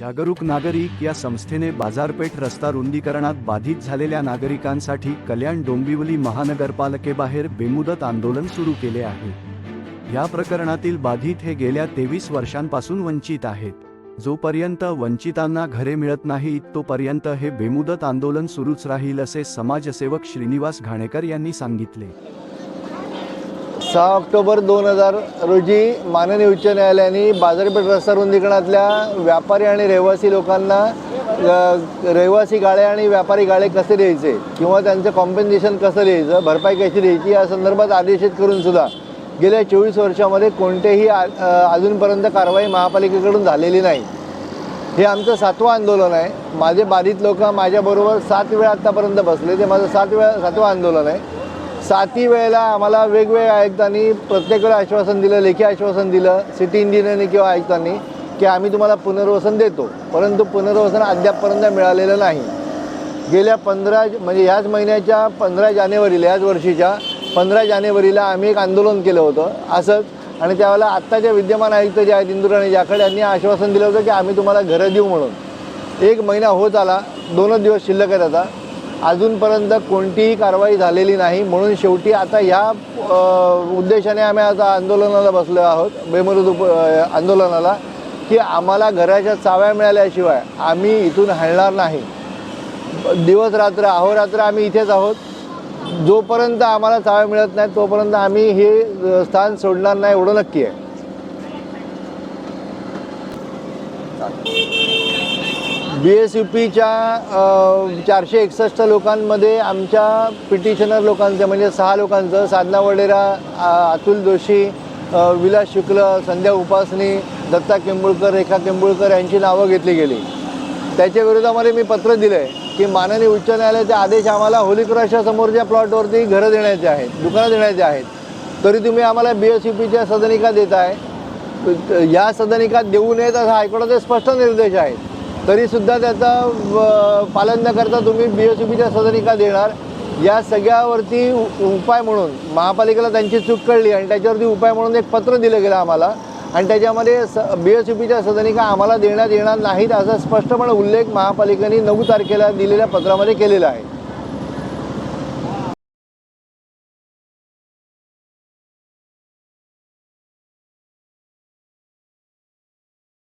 जागरूक नागरिक या संस्थेने बाजारपेठ रस्ता रुंदीकरणात बाधित झालेल्या नागरिकांसाठी कल्याण डोंबिवली महानगरपालिकेबाहेर बेमुदत आंदोलन सुरू केले आहे. या प्रकरणातील बाधित हे गेल्या तेवीस वर्षांपासून वंचित आहेत. जोपर्यंत वंचितांना घरे मिळत नाहीत तोपर्यंत हे बेमुदत आंदोलन सुरूच राहील असे समाजसेवक श्रीनिवास घाणेकर यांनी सांगितले. सहा ऑक्टोबर दोन हजार रोजी माननीय उच्च न्यायालयाने बाजारपेठ रस्ता रुंदीकरणातल्या व्यापारी आणि रहिवासी लोकांना रहिवासी गाळे आणि व्यापारी गाळे कसे द्यायचे किंवा त्यांचं कॉम्पेन्सेशन कसं द्यायचं भरपाई कशी द्यायची या संदर्भात आदेशित करून सुद्धा गेल्या चोवीस वर्षामध्ये कोणतेही आ- अजूनपर्यंत कारवाई महापालिकेकडून झालेली नाही. हे आमचं सातवं आंदोलन आहे. माझे बाधित लोक माझ्याबरोबर सात वेळा आत्तापर्यंत बसले. ते माझं सात वेळा सातवं आंदोलन आहे. सातही वेळेला आम्हाला वेगवेगळ्या आयुक्तांनी प्रत्येक वेळा आश्वासन दिलं लेखी आश्वासन दिलं सिटी इंजिनियरने किंवा आयुक्तांनी की आम्ही तुम्हाला पुनर्वसन देतो. परंतु पुनर्वसन अद्यापपर्यंत मिळालेलं नाही. गेल्या पंधरा म्हणजे ह्याच महिन्याच्या पंधरा जानेवारीला याच वर्षीच्या पंधरा जानेवारीला आम्ही एक आंदोलन केलं होतं असंच. आणि त्यावेळेला आत्ताच्या विद्यमान आयुक्त जे आहेत इंदुराणी जाखड यांनी आश्वासन दिलं होतं की आम्ही तुम्हाला घरं देऊ म्हणून. एक महिना होत आला दोनच दिवस शिल्लक आहेत आता. अजूनपर्यंत कोणतीही कारवाई झालेली नाही. म्हणून शेवटी आता ह्या उद्देशाने आम्ही आता आंदोलनाला बसलो आहोत बेमरुद उप आंदोलनाला की आम्हाला घराच्या चाव्या मिळाल्याशिवाय आम्ही इथून हलणार नाही. दिवस रात्र अहोरात्र आम्ही इथेच आहोत. जोपर्यंत आम्हाला चाव्या मिळत नाहीत तोपर्यंत आम्ही हे स्थान सोडणार नाही एवढं नक्की आहे. बी एस यू पीच्या चारशे एकसष्ट लोकांमध्ये आमच्या पिटिशनर लोकांचं म्हणजे सहा लोकांचं साधना वडेरा अतुल जोशी विलास शुक्ल संध्या उपासनी दत्ता किंबुळकर रेखा किंबुळकर यांची नावं घेतली गेली. त्याच्या विरोधामध्ये मी पत्र दिलं आहे की माननीय उच्च न्यायालयाचे आदेश आम्हाला होली प्लॉटवरती घरं देण्याचे आहेत दुकानं देण्याचे आहेत. तरी तुम्ही आम्हाला बी एस यू पीच्या सदनिका देत आहे या सदनिका देऊ नयेत असा हायकोर्टाचे स्पष्ट निर्देश आहेत. तरीसुद्धा त्याचा पालन न करता तुम्ही बी एस यू पीच्या सदनिका देणार. या सगळ्यावरती उपाय म्हणून महापालिकेला त्यांची चूक कळली आणि त्याच्यावरती उपाय म्हणून एक पत्र दिलं गेलं आम्हाला. आणि त्याच्यामध्ये स बी एस यू पीच्या सदनिका आम्हाला देण्यात येणार नाहीत असा स्पष्टपणे उल्लेख महापालिकेने नऊ तारखेला दिलेल्या पत्रामध्ये केलेला आहे.